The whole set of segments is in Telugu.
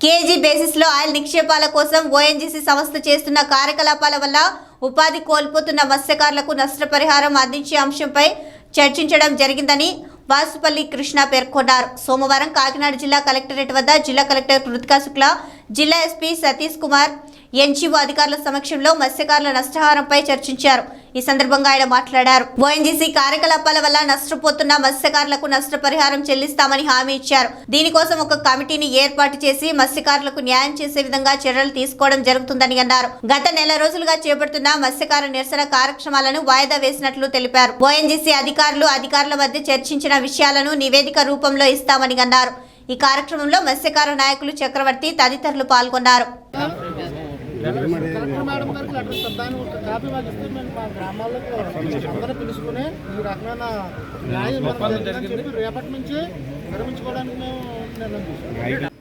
కేజీ బేసిస్లో ఆయిల్ నిక్షేపాల కోసం ఓఎన్జీసీ సంస్థ చేస్తున్న కార్యకలాపాల వల్ల ఉపాధి కోల్పోతున్న మత్స్యకారులకు నష్టపరిహారం అందించే అంశంపై చర్చించడం జరిగిందని వాసుపల్లి కృష్ణ పేర్కొన్నారు. సోమవారం కాకినాడ జిల్లా కలెక్టరేట్ వద్ద జిల్లా కలెక్టర్ కృతికా శుక్లా జిల్లా ఎస్పీ సతీష్ కుమార్ ఎన్జీఓ అధికారుల సమక్షంలో మత్స్యకారుల నష్టహారంపై చర్చించారు. ఈ సందర్భంగా ఆయన మాట్లాడారు. ఓఎన్జీసీ కార్యకలాపాల వల్ల నష్టపోతున్న మత్స్యకారులకు నష్టపరిహారం చెల్లిస్తామని హామీ ఇచ్చారు. దీనికోసం ఒక కమిటీని ఏర్పాటు చేసి మత్స్యకారులకు న్యాయం చేసే విధంగా చర్యలు తీసుకోవడం జరుగుతుందని అన్నారు. గత నెల రోజులుగా చేపడుతున్న మత్స్యకార నిరసన కార్యక్రమాలను వాయిదా వేసినట్లు తెలిపారు. ఓఎన్జీసీ అధికారులు అధికారుల మధ్య చర్చించిన విషయాలను నివేదిక రూపంలో ఇస్తామని అన్నారు. ఈ కార్యక్రమంలో మత్స్యకార నాయకులు చక్రవర్తి తదితరులు పాల్గొన్నారు. కలెక్టర్ మేడం గారికి లెటర్ ఒక కాపీ మాకు ఇస్తే మేము మా గ్రామాలకు అందరూ పిలుచుకుని ఈ రకమైన న్యాయం రేపటి నుంచి విరమించుకోవడానికి మేము నిర్ణయం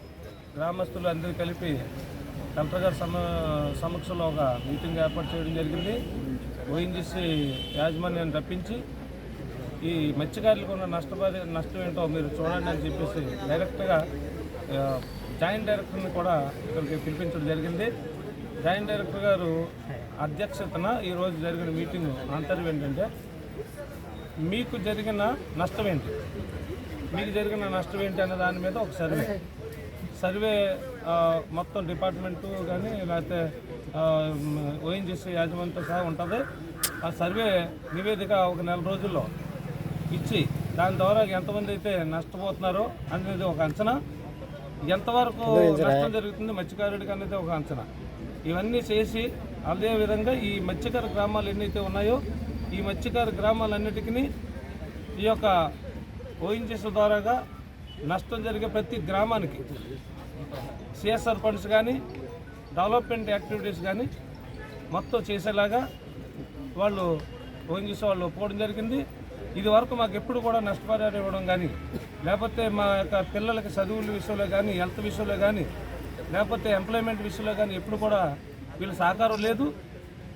గ్రామస్తులు అందరూ కలిపి కలెక్టర్ గారి సమ సమక్షంలో ఒక మీటింగ్ ఏర్పాటు చేయడం జరిగింది. ఓఎన్జీసీ యాజమాన్యాన్ని రప్పించి ఈ మత్స్యకారులకు ఉన్న నష్టపరి నష్టం ఏంటో మీరు చూడండి అని చెప్పేసి డైరెక్ట్గా జాయింట్ డైరెక్టర్ని కూడా ఇక్కడికి పిలిపించడం జరిగింది. జాయింట్ డైరెక్టర్ గారు అధ్యక్షతన ఈరోజు జరిగిన మీటింగ్ ఆంతర్యం ఏంటంటే మీకు జరిగిన నష్టం ఏంటి? మీకు జరిగిన నష్టం ఏంటి అనే దాని మీద ఒక సర్వే. సర్వే మొత్తం డిపార్ట్మెంటు కానీ లేకపోతే ఓఎన్జీసీ యాజమాన్యంతో సహా ఉంటుంది. ఆ సర్వే నివేదిక ఒక నెల రోజుల్లో ఇచ్చి దాని ద్వారా ఎంతమంది అయితే నష్టపోతున్నారో అనేది ఒక అంచనా. ఎంతవరకు నష్టం జరుగుతుంది మత్స్యకారుడికి అనేది ఒక అంచనా. ఇవన్నీ చేసి అదే విధంగా ఈ మత్స్యకార గ్రామాలు ఎన్నైతే ఉన్నాయో ఈ మత్స్యకార గ్రామాలన్నిటికీ ఈ యొక్క ఓఎన్జీసీ ద్వారాగా నష్టం జరిగే ప్రతి గ్రామానికి సిఎస్ఆర్ ఫండ్స్ కానీ డెవలప్మెంట్ యాక్టివిటీస్ కానీ మొత్తం చేసేలాగా వాళ్ళు ఓఎన్జీసీ వాళ్ళు పోవడం జరిగింది. ఇది వరకు మాకు ఎప్పుడు కూడా నష్టపరిహారం ఇవ్వడం కానీ లేకపోతే మా యొక్క పిల్లలకి చదువుల విషయంలో కానీ హెల్త్ విషయంలో కానీ లేకపోతే ఎంప్లాయ్మెంట్ విషయంలో కానీ ఎప్పుడు కూడా వీళ్ళ సహకారం లేదు.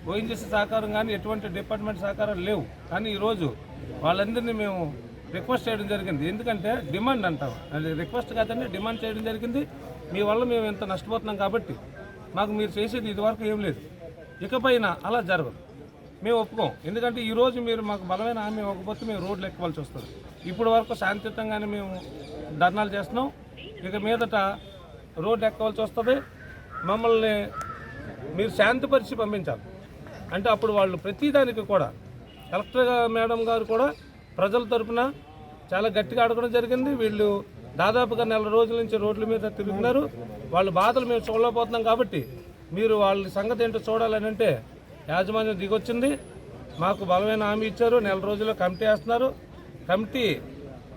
ఓఎన్జీసీ సహకారం కానీ ఎటువంటి డిపార్ట్మెంట్ సహకారం లేవు. కానీ ఈరోజు వాళ్ళందరినీ మేము రిక్వెస్ట్ చేయడం జరిగింది. ఎందుకంటే డిమాండ్ అంటాం. అది రిక్వెస్ట్ కాదండి డిమాండ్ చేయడం జరిగింది. మీ వల్ల మేము ఎంత నష్టపోతున్నాం కాబట్టి మాకు మీరు చేసేది ఇదివరకు ఏం లేదు. ఇకపైన అలా జరగదు. మేము ఒప్పుకోం. ఎందుకంటే ఈరోజు మీరు మాకు బలమైన హామీ ఇవ్వకపోతే మేము రోడ్లు ఎక్కవలసి వస్తుంది. ఇప్పుడు వరకు శాంతియుతంగానే మేము ధర్నాలు చేస్తున్నాం. ఇక మీదట రోడ్ ఎక్కవలసి వస్తుంది. మమ్మల్ని మీరు శాంతిపరిచి పంపించాలి. అంటే అప్పుడు వాళ్ళు ప్రతిదానికి కూడా కలెక్టర్ మేడం గారు కూడా ప్రజల తరపున చాలా గట్టిగా అడగడం జరిగింది. వీళ్ళు దాదాపుగా నెల రోజుల నుంచి రోడ్ల మీద తిరుగుతున్నారు. వాళ్ళ బాధలు మేము చూడలేకపోతున్నాం కాబట్టి మీరు వాళ్ళ సంగతి ఏంటో చూడాలని అంటే యాజమాన్యం దిగొచ్చింది. మాకు బలమైన హామీ ఇచ్చారు. నెల రోజుల్లో కమిటీ వేస్తున్నారు. కమిటీ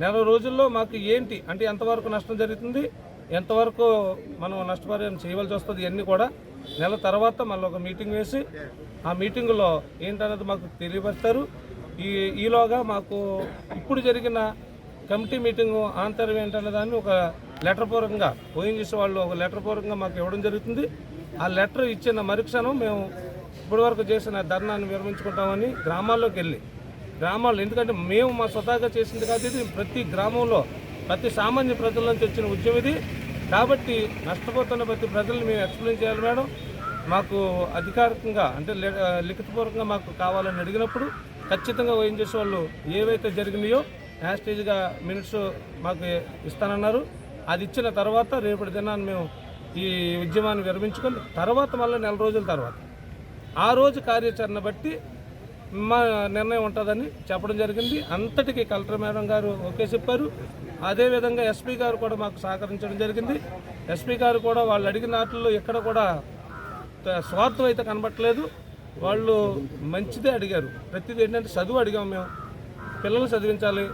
నెల రోజుల్లో మాకు ఏంటి? అంటే ఎంతవరకు నష్టం జరుగుతుంది? ఎంతవరకు మనం నష్టపరిహారం చేయవలసి వస్తుంది ఇవన్నీ కూడా నెల తర్వాత మళ్ళీ ఒక మీటింగ్ వేసి ఆ మీటింగులో ఏంటనేది మాకు తెలియపరుస్తారు. ఈ ఈలోగా మాకు ఇప్పుడు జరిగిన కమిటీ మీటింగ్ ఆంతర్యం ఏంటనే దాన్ని ఒక లెటర్ పూర్వకంగా ఓఎన్జీసీ వాళ్ళు ఒక లెటర్ పూర్వకంగా మాకు ఇవ్వడం జరుగుతుంది. ఆ లెటర్ ఇచ్చిన మరుక్షణం మేము ఇప్పటివరకు చేసిన ధర్నాన్ని విరమించుకుంటామని గ్రామాల్లోకి వెళ్ళి గ్రామాల్లో ఎందుకంటే మేము మా స్వతహాగా చేసింది కాదు ఇది ప్రతి గ్రామంలో ప్రతి సామాన్య ప్రజల నుంచి వచ్చిన ఉద్యమం ఇది. కాబట్టి నష్టపోతున్న ప్రతి ప్రజలను మేము ఎక్స్ప్లెయిన్ చేయాలి మేడం. మాకు అధికారికంగా అంటే లిఖితపూర్వకంగా మాకు కావాలని అడిగినప్పుడు ఖచ్చితంగా ఏం చేసే వాళ్ళు ఏవైతే జరిగినాయో యాస్టేజ్గా మినిట్స్ మాకు ఇస్తానన్నారు. అది ఇచ్చిన తర్వాత రేపటి దినాన్ని మేము ఈ ఉద్యమాన్ని విరమించుకొని తర్వాత మళ్ళీ నెల రోజుల తర్వాత. ఆ రోజు కార్యాచరణ బట్టి మా నిర్ణయం ఉంటుందని చెప్పడం జరిగింది. అంతటికి కలెక్టర్ మేడం గారు ఓకే చెప్పారు. అదేవిధంగా ఎస్పీ గారు కూడా మాకు సహకరించడం జరిగింది. ఎస్పీ గారు కూడా వాళ్ళు అడిగిన వాటిల్లో ఎక్కడ కూడా స్వార్థం అయితే కనబట్టలేదు వాళ్ళు మంచిదే అడిగారు. ప్రతిదీ ఏంటంటే చదువు అడిగాం మేము. పిల్లలు చదివించాలి.